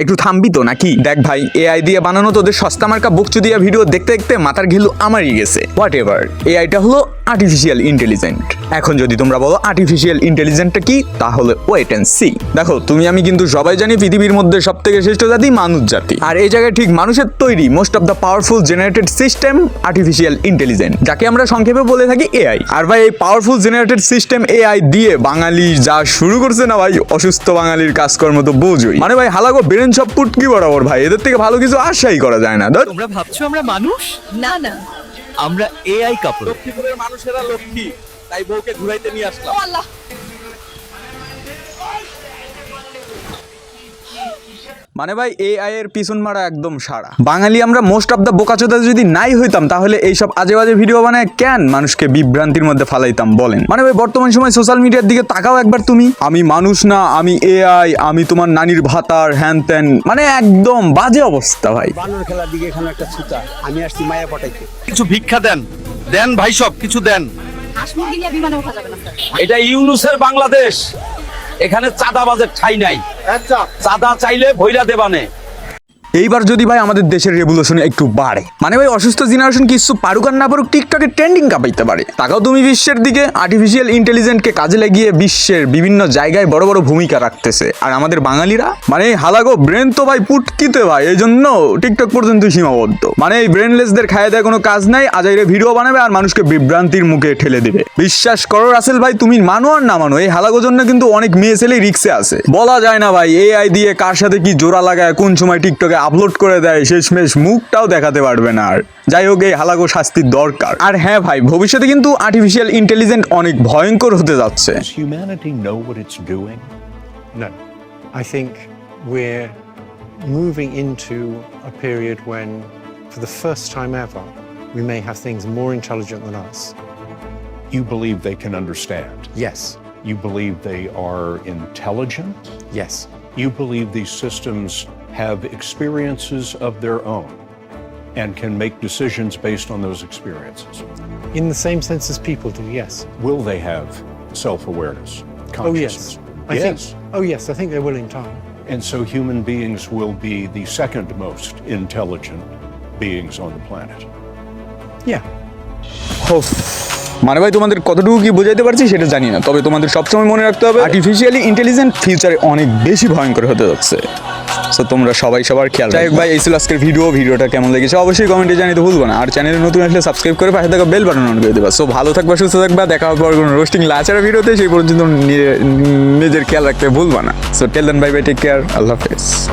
একটু থামবি তো নাকি? দেখ ভাই এআই দিয়ে বানানো তোদের সস্তা মার্কা বুকচু দিয়া ভিডিও দেখতে দেখতে মাথার ঘিলু আমারই গেছে। হোয়াট এভার এআইটা হলো আর্টিফিশিয়াল ইন্টেলিজেন্ট এখন যদি তোমরা বলো আর্টিফিশিয়াল ইন্টেলিজেন্টটা কি তাহলে ওয়েট অ্যান্ড সি দেখো তুমি আমি কিন্তু সবাই জানি পৃথিবীর মধ্যে সব থেকে শ্রেষ্ঠ জাতি মানুষ জাতি। আর এই জায়গায় ঠিক মানুষের তৈরি most of the powerful generated system artificial intelligent যাকে আমরা সংক্ষেপে বলে থাকি এআই আর ভাই এই পাওয়ারফুল জেনারেটেড সিস্টেম এআই দিয়ে বাঙালি যা শুরু করছে না ভাই অসুস্থ বাঙালির কাজকর্ম তো বোঝই। মানে ভাই হালাগো বেরেন সব পুটকি বরাবর ভাই এদের থেকে ভালো কিছু আশাই করা যায় না। তোমরা ভাবছ আমরা মানুষ? না না। আমরা এআই কাপড় লক্ষ্মীপুরের মানুষেরা লক্ষ্মী তাই বউকে ঘুরাইতে নিয়ে আসলাম। আল্লাহ। মানে ভাই এআই এর পিছন মারা একদম সারা। বাঙালি আমরা মোস্ট অফ দ্য বোকাচোদা যদি নাই হইতাম তাহলে এইসব আজে বাজে ভিডিও বানায় কেন মানুষকে বিভ্রান্তির মধ্যে ফালাইতাম বলেন? মানে ভাই বর্তমান সময় সোশ্যাল মিডিয়ার দিকে তাকাও একবার তুমি। আমি মানুষ না আমি এআই আমি তোমার নানির ভাতার হ্যান ত্যান মানে একদম বাজে অবস্থা ভাই। বানর খেলার দিকে এখানে একটা ছুতা আমি আসছি মায়া পটাইতে। কিছু ভিক্ষা দেন দেন ভাই সব কিছু দেন। হাঁস বিমানে ওঠা যাবে না এটা ইউনুসের বাংলাদেশ। এখানে চাঁদাবাজের ঠাই নাই। চাঁদা চাইলে ভৈরা দেবানে। এইবার যদি ভাই আমাদের দেশের রেভুলেশন একটু বাড়ে। মানে ভাই অসুস্থ জেনারেশন কিছু পারুক আর না পারুক টিকটকে ট্রেন্ডিং কাঁপাইতে পারে। তাকাও তুমি বিশ্বের দিকে আর্টিফিশিয়াল ইন্টেলিজেন্টকে কাজে লাগিয়ে বিশ্বের বিভিন্ন জায়গায় বড় বড় ভূমিকা রাখতেছে। আর আমাদের বাঙালিরা মানে হালাগো ব্রেন তো ভাই পুটকিতে ভাই এই জন্য টিকটক পর্যন্ত সীমাবদ্ধ। মানে এই ব্রেনলেসদের খায় দেয় কোনো কাজ নাই আজাইরে ভিডিও বানাবে আর মানুষকে বিভ্রান্তির মুখে ঠেলে দেবে। বিশ্বাস করো রাসেল ভাই, তুমি মানো আর না মানো, এই হালাগো জন্য কিন্তু অনেক মেয়ে ছেলেই রিক্সে আছে। বলা যায় না ভাই এআই দিয়ে কার সাথে কি জোড়া লাগায়, কোন সময় টিকটকে আপলোড করে দেয় শেষমেশ মুখটাও দেখাতে পারবে না আর যাই হোক এই হালাগো শাস্তির দরকার আর হ্যাঁ ভাই ভবিষ্যতে কিন্তু আর্টিফিশিয়াল ইন্টেলিজেন্ট অনেক ভয়ঙ্কর হতে যাচ্ছে humanity know what it's doing? No. I think we're moving into a period when, for the first time ever, we may have things more intelligent than us. You believe they can understand. Yes, You believe they are intelligent. yes, You believe these systems have experiences of their own and can make decisions based on those experiences. in the same sense as people do, yes. Will they have self awareness, Oh, yes. I yes. think, oh, yes, I think they will in time. And so human beings will be the second most intelligent beings on the planet. Yeah. হোফ। মানে ভাই তোমাদের কতটুকু কি বোঝাইতে পারছি সেটা জানি না তবে তোমাদের সবসময় মনে রাখতে হবে আর্টিফিশিয়ালি ইন্টেলিজেন্ট ফিউচারে অনেক বেশি ভয়ঙ্কর হতে যাচ্ছে সো তোমরা সবাই সবার খেয়াল যাই ভাই এই ছিল আজকের ভিডিও ভিডিওটা কেমন লেগেছে? অবশ্যই কমেন্টে জানিতে ভুলবো না। আর চ্যানেলে নতুন আসলে সাবস্ক্রাইব করে পাশে থাকা বেল বাটন অন করে দেবা। সো ভালো থাকবা সুস্থ থাকবা দেখা হবে পর কোনো রোস্টিং লাচার ভিডিওতে সেই পর্যন্ত নিজে- নিজের খেয়াল রাখতে ভুলবা না। So till then bye bye take care Allah হাফেজ।